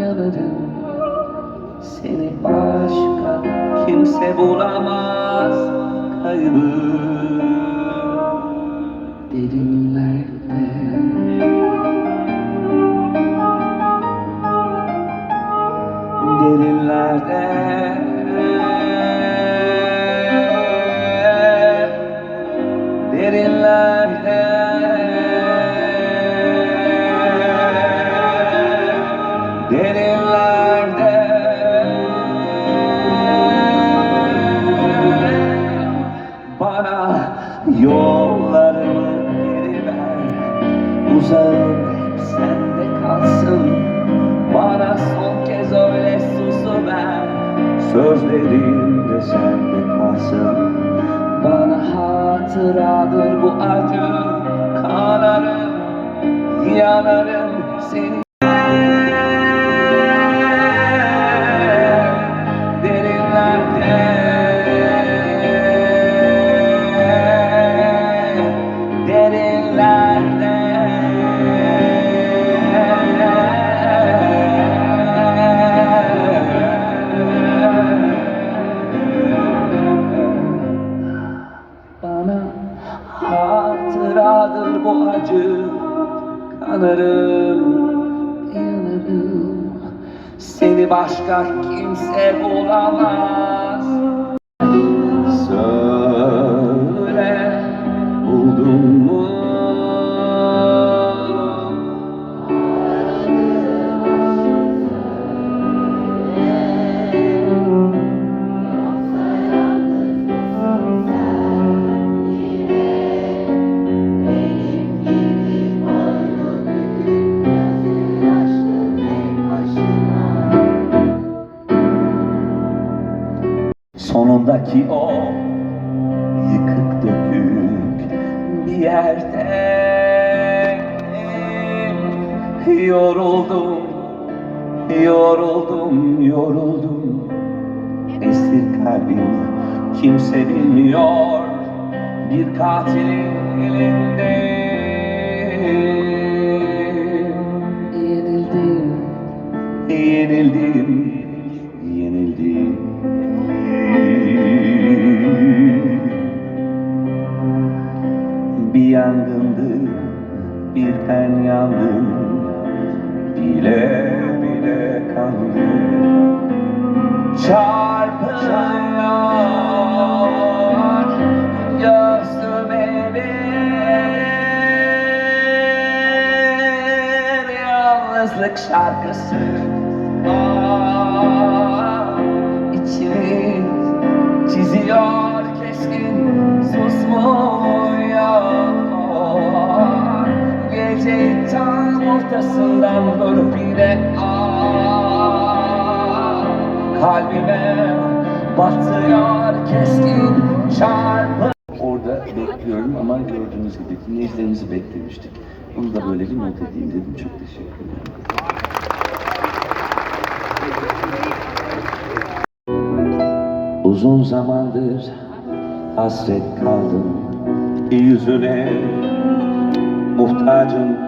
Yanarım Seni başka kimse bulamaz. Kaybı. Derinlerde. Derinlerde Bana yollarını geri ver Uzağım sende kalsın. Bana son kez öyle susu ver. Sözlerim de sende kalsın. Bana hatıradır bu acı. Kanarım, yanarım yerde Yoruldum, yoruldum, yoruldum. Esir kalbim kimse bilmiyor Bir katilin elinde. Yenildim, yenildim, bir ben yandım. Bile bile kandım. Çarpıyor göğsüme bir yalnızlık şarkısı. Ah, içimi çiziyor keskin susmuyor tam ortasından vurup yine ah, Kalbime batıyor keskin çarpı Orada bekliyorum ama gördüğünüz gibi dinleyicilerimizi beklemiştik. Onu da böyle bir not edeyim dedim. Çok teşekkür ederim. Uzun zamandır hasret kaldım yüzüne Muhtacım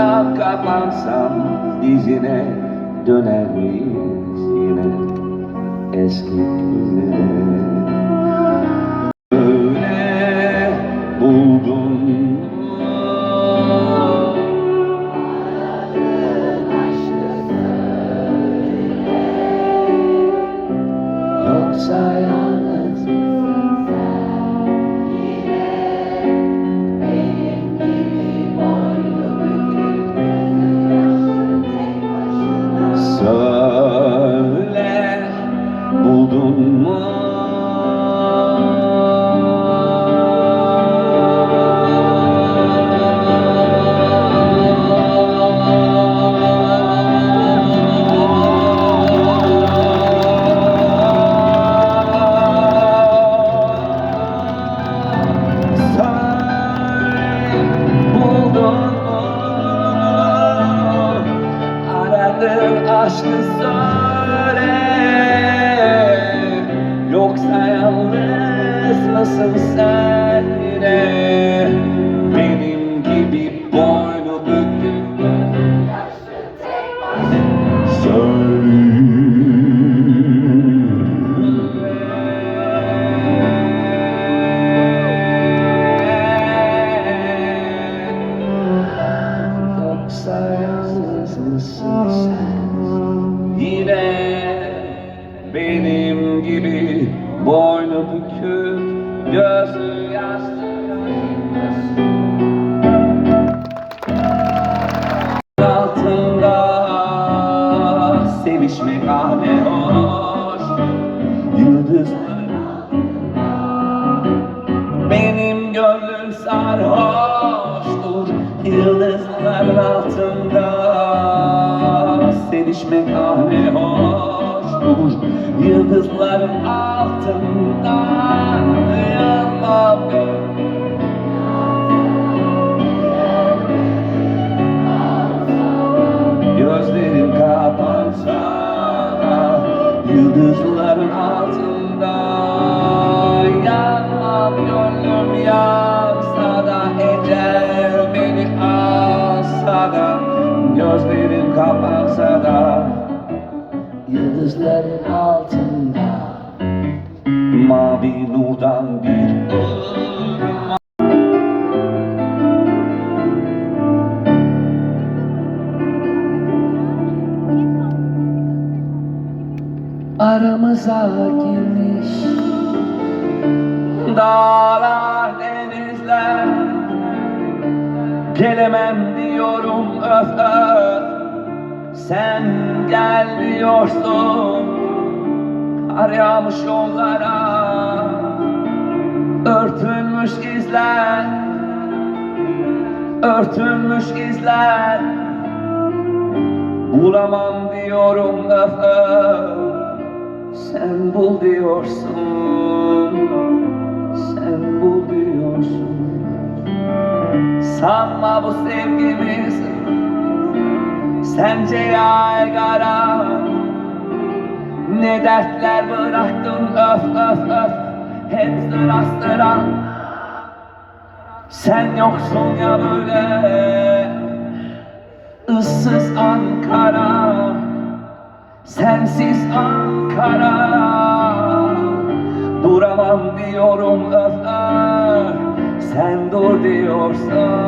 ağlasam kapansam dizine Döner miyiz yine? Eski günlere Senhor. Yoksa yalnız mısın sen yine? Sevişmek ne hoş. Yıldızlar benim gönlüm sarhoştur. Yıldızların altında Sevişmek ne hoştur. Yıldızların altında Yıldızların altında Yanmam gönlüm yansa da Ecel beni alsa da Gözlerim kapansa da. Yıldızların altında Mavi nurdan bir ırmak aramıza girmiş. Dağlar, denizler. Gelemem diyorum öf öf. Sen gel diyorsun. Kar yağmış yollara. Örtülmüş izler. Örtülmüş izler. Bulamam diyorum öf öf sen bul diyorsun Sen bul diyorsun Sanma bu sevgimiz Sence yaygara Ne dertler bıraktın? Öf öf öf. Hep sıra sıra Sen yoksun ya böyle. Issız Ankara. Sensiz Ankara Duramam diyorum öf öf Sen dur diyorsan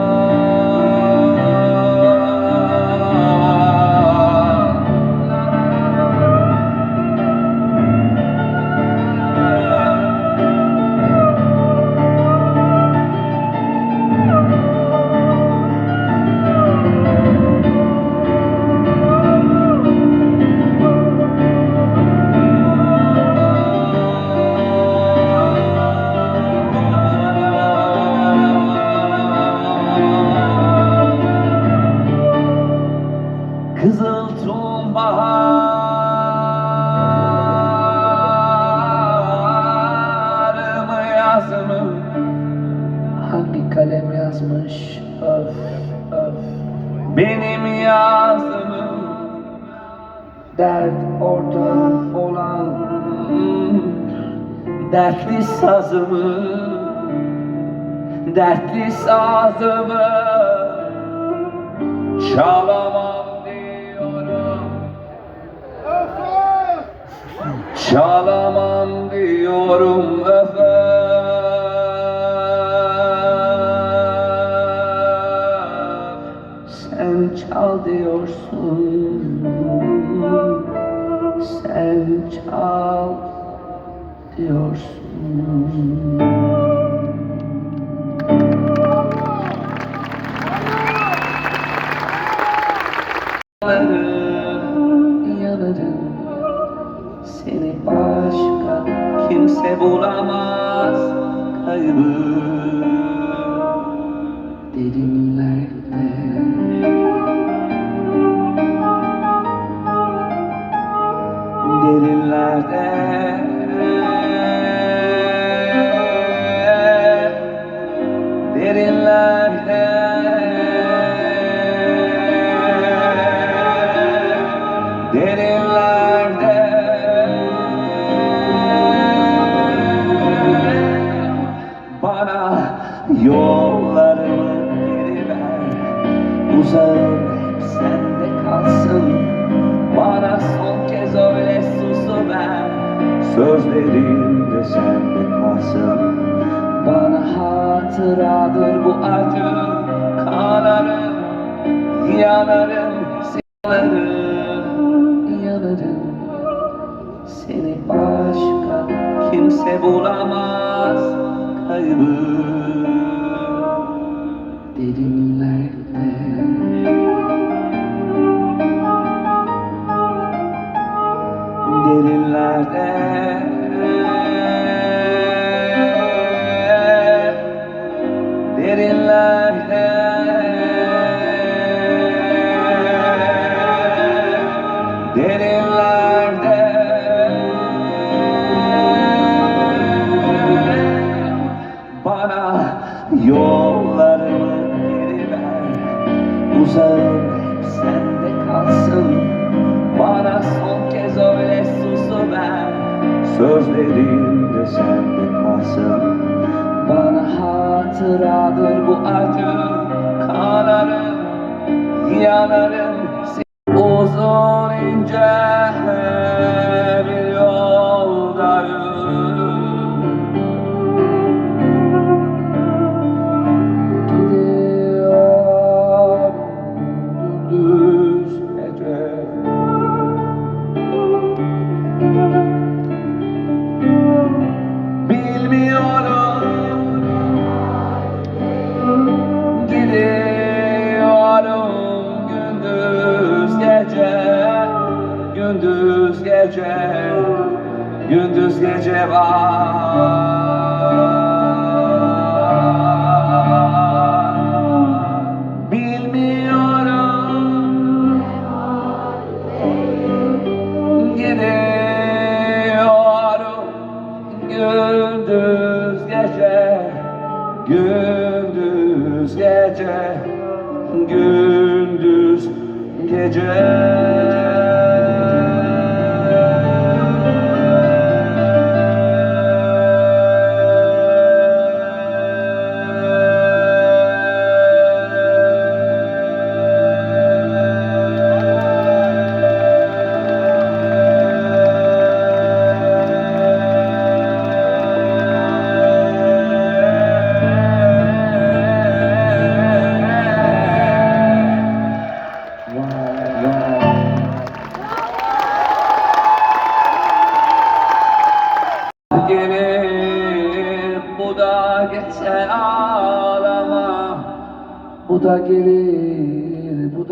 sazımı Dertli sazımı Çalamam diyorum. Çalamam diyorum kimse bulamaz kaybı. Derinler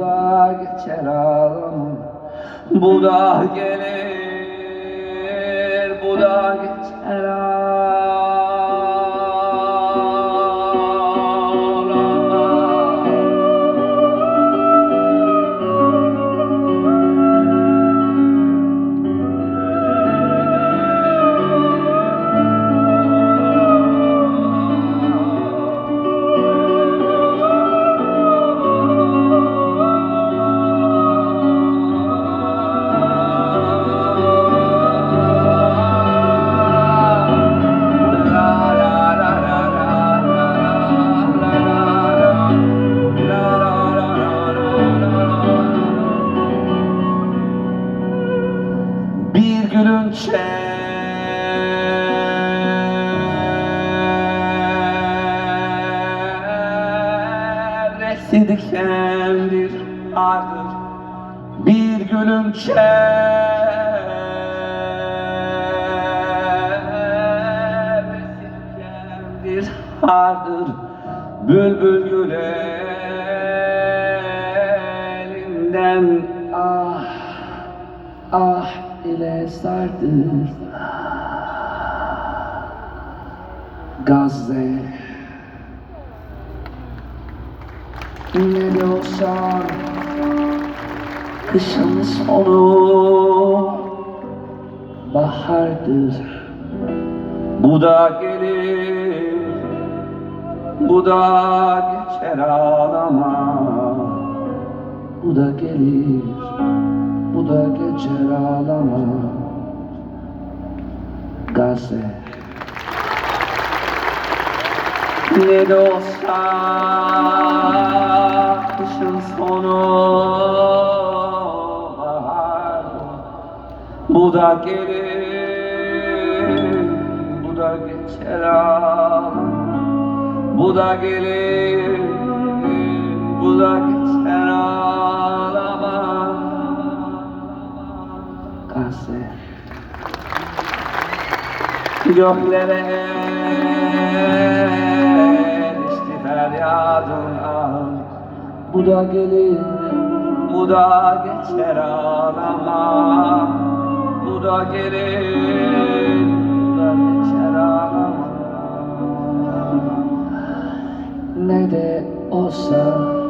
da geçer ağlama Bu da gelir bu da geçer ağlama dikendir ardır bülbül gül elinden ah ah ile sardır. Gazze. Ne de olsa kışın sonu bahardır. Bu da gelir bu da geçer ağlama. Bu da gelir bu da geçer ağlama. Gazze. Ne de olsa kışın sonu bahar. Bu da gelir bu da geçer ağlama Bu da gelir bu da geçer ağlama. Gazze Göklere erişti feryadın ah Bu da gelir, bu da geçer ağlama. Bu da gelir, bu da geçer Ne de olsa